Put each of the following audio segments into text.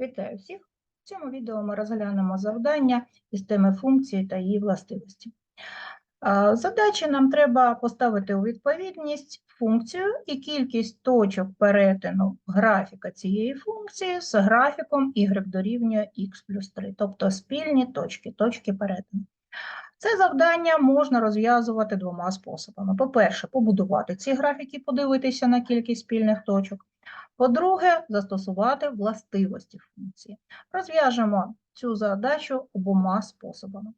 Вітаю всіх! В цьому відео ми розглянемо завдання із теми функції та її властивості. Задачі нам треба поставити у відповідність функцію і кількість точок перетину графіка цієї функції з графіком y дорівнює x плюс 3, тобто спільні точки, точки перетину. Це завдання можна розв'язувати двома способами. По-перше, побудувати ці графіки, подивитися на кількість спільних точок. По-друге, застосувати властивості функції. Розв'яжемо цю задачу обома способами.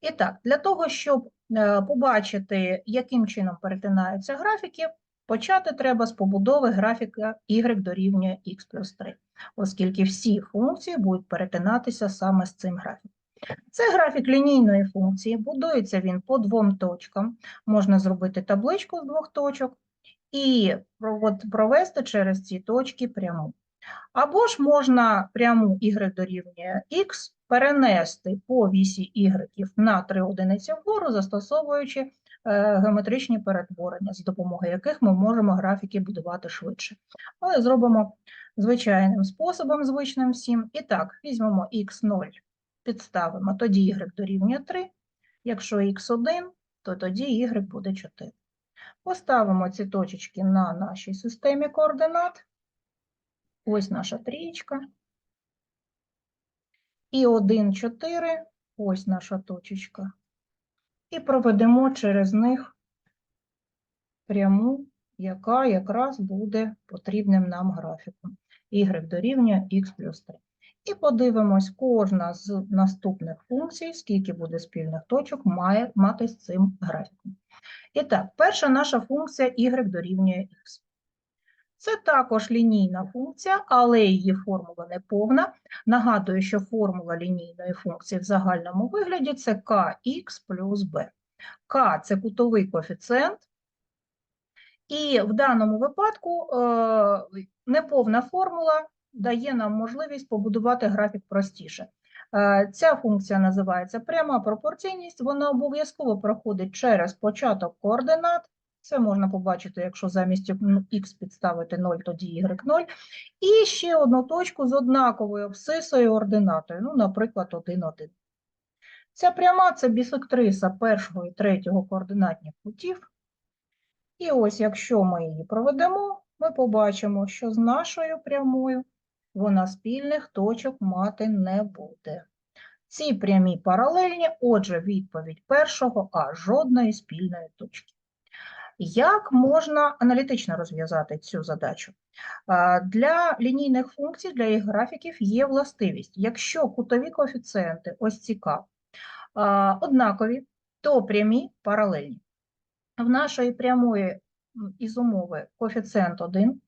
І так, для того, щоб е, побачити, яким чином перетинаються графіки, почати треба з побудови графіка y дорівнює x плюс 3, оскільки всі функції будуть перетинатися саме з цим графіком. Це графік лінійної функції, будується він по двом точкам. Можна зробити табличку з двох точок і провод- провести через ці точки пряму. Або ж можна пряму y дорівнює x перенести по вісі y на 3 одиниці вгору, застосовуючи е, геометричні перетворення, з допомогою яких ми можемо графіки будувати швидше. Але зробимо звичайним способом, звичним всім. І так, візьмемо x0, підставимо, тоді y дорівнює 3. Якщо x1, то тоді y буде 4. Поставимо ці точечки на нашій системі координат. Ось наша трієчка. І 1, 4, ось наша точечка. І проведемо через них пряму, яка якраз буде потрібним нам графіком. y дорівнює x плюс 3. І подивимось, кожна з наступних функцій, скільки буде спільних точок, має мати з цим графіком. І так, перша наша функція y дорівнює x. Це також лінійна функція, але її формула не повна. Нагадую, що формула лінійної функції в загальному вигляді це kx плюс b. k – це кутовий коефіцієнт, і в даному випадку е, неповна формула дає нам можливість побудувати графік простіше. Е, Ця функція називається пряма пропорційність, вона обов'язково проходить через початок координат. Це можна побачити, якщо замість х підставити 0, тоді y 0. І ще одну точку з однаковою абсцисою ординатою, ну, наприклад, 1, 1. Ця пряма – це бісектриса першого і третього координатних кутів. І ось, якщо ми її проведемо, ми побачимо, що з нашою прямою вона спільних точок мати не буде. Ці прямі паралельні, отже, відповідь першого А жодної спільної точки. Як можна аналітично розв'язати цю задачу? Для лінійних функцій, для їх графіків є властивість. Якщо кутові коефіцієнти, ось ці К, однакові, то прямі паралельні. В нашої прямої із умови коефіцієнт 1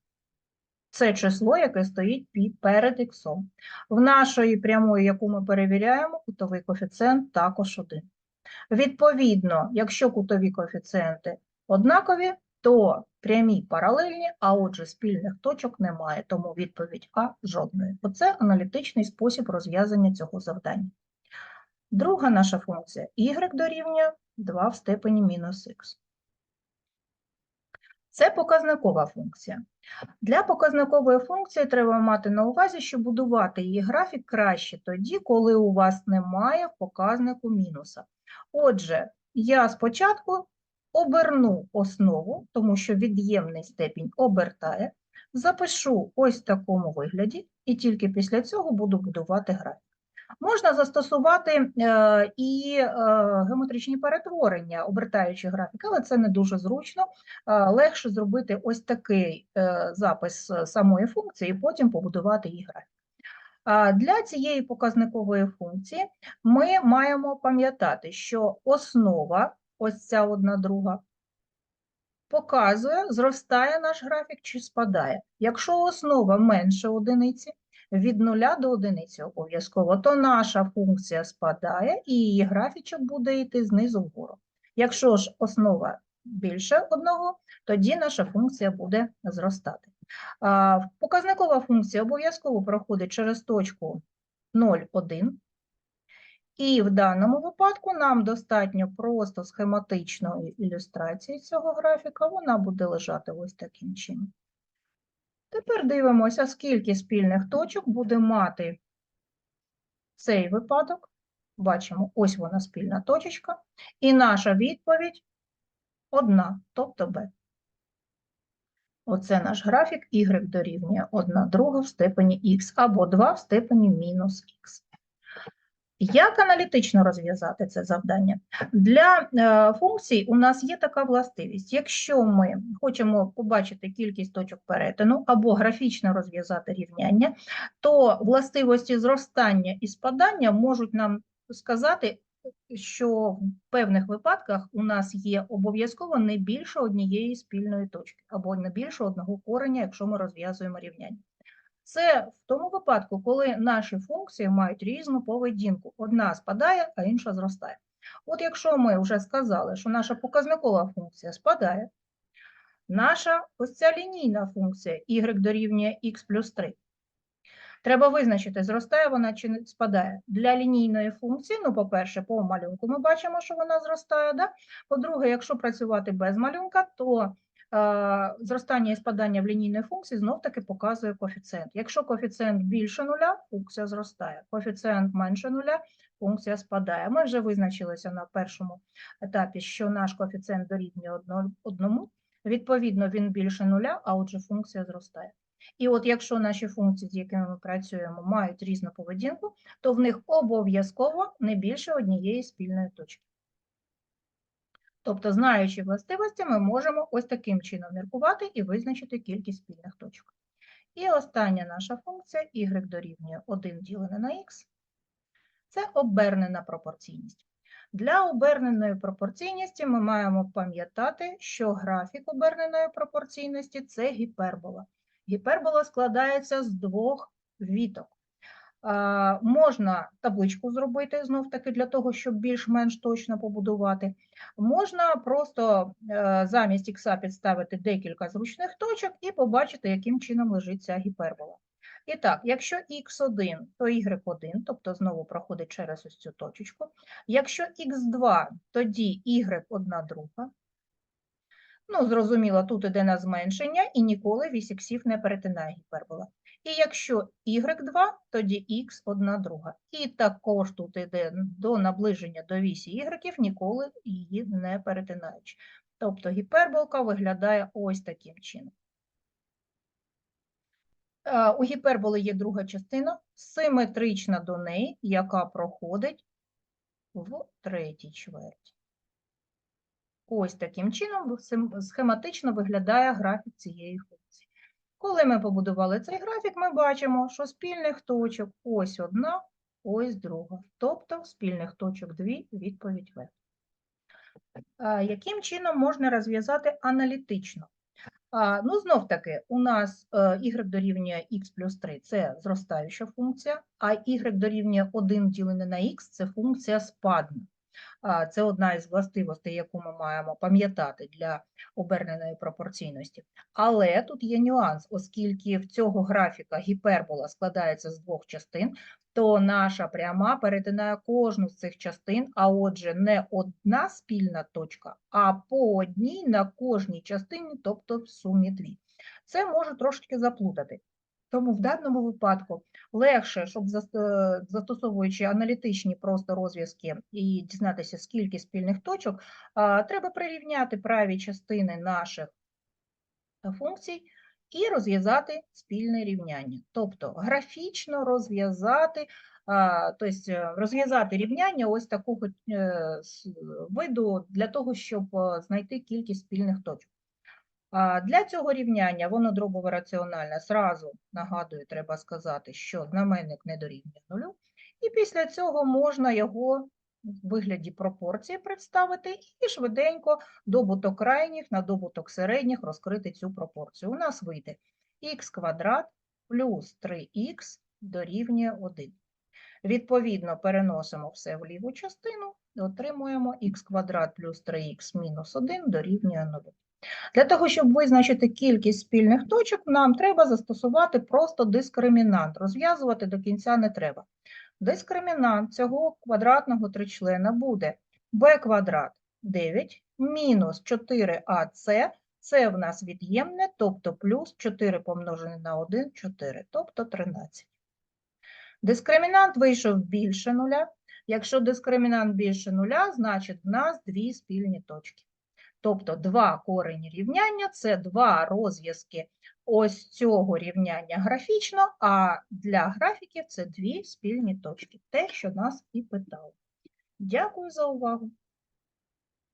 це число, яке стоїть перед х. В нашої прямої, яку ми перевіряємо, кутовий коефіцієнт також 1. Відповідно, якщо кутові коефіцієнти однакові, то прямі паралельні, а отже спільних точок немає, тому відповідь А жодної. Оце аналітичний спосіб розв'язання цього завдання. Друга наша функція y дорівнює 2 в степені мінус х. Це показникова функція. Для показникової функції треба мати на увазі, що будувати її графік краще тоді, коли у вас немає показнику мінуса. Отже, я спочатку оберну основу, тому що від'ємний степінь обертає, запишу ось в такому вигляді, і тільки після цього буду будувати графік. Можна застосувати е, і е, геометричні перетворення, обертаючи графік, але це не дуже зручно. Е, легше зробити ось такий запис самої функції, і потім побудувати її графік. Для цієї показникової функції ми маємо пам'ятати, що основа, ось ця одна друга, показує, зростає наш графік чи спадає. Якщо основа менше одиниці, від нуля до одиниці обов'язково, то наша функція спадає і її графічок буде йти знизу вгору. Якщо ж основа більше одного, тоді наша функція буде зростати. Показникова функція обов'язково проходить через точку 0,1. І в даному випадку нам достатньо просто схематичної ілюстрації цього графіка, вона буде лежати ось таким чином. Тепер дивимося, скільки спільних точок буде мати цей випадок. Бачимо, ось вона спільна точечка. І наша відповідь одна, тобто b. Оце наш графік y дорівнює 1 друга в степені х або 2 в степені мінус х. Як аналітично розв'язати це завдання? Для е, функцій у нас є така властивість. Якщо ми хочемо побачити кількість точок перетину або графічно розв'язати рівняння, то властивості зростання і спадання можуть нам сказати, що в певних випадках у нас є обов'язково не більше однієї спільної точки, або не більше одного кореня, якщо ми розв'язуємо рівняння. Це в тому випадку, коли наші функції мають різну поведінку. Одна спадає, а інша зростає. От якщо ми вже сказали, що наша показникова функція спадає, наша ось ця лінійна функція y дорівнює x плюс 3. Треба визначити, зростає вона чи не спадає. Для лінійної функції, ну, по-перше, по малюнку ми бачимо, що вона зростає. Да? По-друге, якщо працювати без малюнка, то зростання і спадання в лінійній функції знов-таки показує коефіцієнт. Якщо коефіцієнт більше нуля, функція зростає. Коефіцієнт менше нуля, функція спадає. Ми вже визначилися на першому етапі, що наш коефіцієнт дорівнює одному. Відповідно, він більше нуля, а отже, функція зростає. І от якщо наші функції, з якими ми працюємо, мають різну поведінку, то в них обов'язково не більше однієї спільної точки. Тобто, знаючи властивості, ми можемо ось таким чином міркувати і визначити кількість спільних точок. І остання наша функція y дорівнює 1 ділене на х. Це обернена пропорційність. Для оберненої пропорційності ми маємо пам'ятати, що графік оберненої пропорційності це гіпербола. Гіпербола складається з двох віток. Можна табличку зробити знов-таки для того, щоб більш-менш точно побудувати. Можна просто е, замість ікса підставити декілька зручних точок і побачити, яким чином лежить ця гіпербола. І так, якщо х1, то y1, тобто знову проходить через ось цю точечку. Якщо х2, тоді y1 друга. Ну, зрозуміло, тут іде на зменшення, і ніколи вісь іксів не перетинає гіпербола. І якщо y2, тоді х одна друга. І також тут іде до наближення до вісі y, ніколи її не перетинаючи. Тобто гіперболка виглядає ось таким чином. Е, У гіперболи є друга частина, симетрична до неї, яка проходить в третій чверті. Ось таким чином схематично виглядає графік цієї функції. Коли ми побудували цей графік, ми бачимо, що спільних точок ось одна, ось друга. Тобто спільних точок дві, відповідь В. Яким чином можна розв'язати аналітично? Ну, знов таки, у нас е, y дорівнює x плюс 3 – це зростаюча функція, а y дорівнює 1 ділене на x – це функція спадна. Це одна із властивостей, яку ми маємо пам'ятати для оберненої пропорційності. Але тут є нюанс, оскільки в цього графіка гіпербола складається з двох частин, то наша пряма перетинає кожну з цих частин, а отже, не одна спільна точка, а по одній на кожній частині, тобто в сумі дві. Це може трошки заплутати. Тому в даному випадку легше, щоб е, застосовуючи аналітичні просто розв'язки і дізнатися, скільки спільних точок, треба прирівняти праві частини наших е, функцій і розв'язати спільне рівняння. Тобто графічно розв'язати, тобто е, розв'язати рівняння ось такого виду для того, щоб знайти кількість спільних точок. Для цього рівняння воно дробово раціональне. Зразу нагадую, треба сказати, що знаменник не дорівнює нулю. І після цього можна його в вигляді пропорції представити і швиденько добуток крайніх на добуток середніх розкрити цю пропорцію. У нас вийде х квадрат плюс 3х дорівнює 1. Відповідно, переносимо все в ліву частину і отримуємо х квадрат плюс 3х мінус 1 дорівнює 0. Для того, щоб визначити кількість спільних точок, нам треба застосувати просто дискримінант. Розв'язувати до кінця не треба. Дискримінант цього квадратного тричлена буде b квадрат 9 мінус 4ac Це в нас від'ємне, тобто плюс 4 помножене на 1 – 4, тобто 13. Дискримінант вийшов більше нуля. Якщо дискримінант більше нуля, значить в нас дві спільні точки. Тобто два корені рівняння – це два розв'язки ось цього рівняння графічно, а для графіків це дві спільні точки. Те, що нас і питали. Дякую за увагу.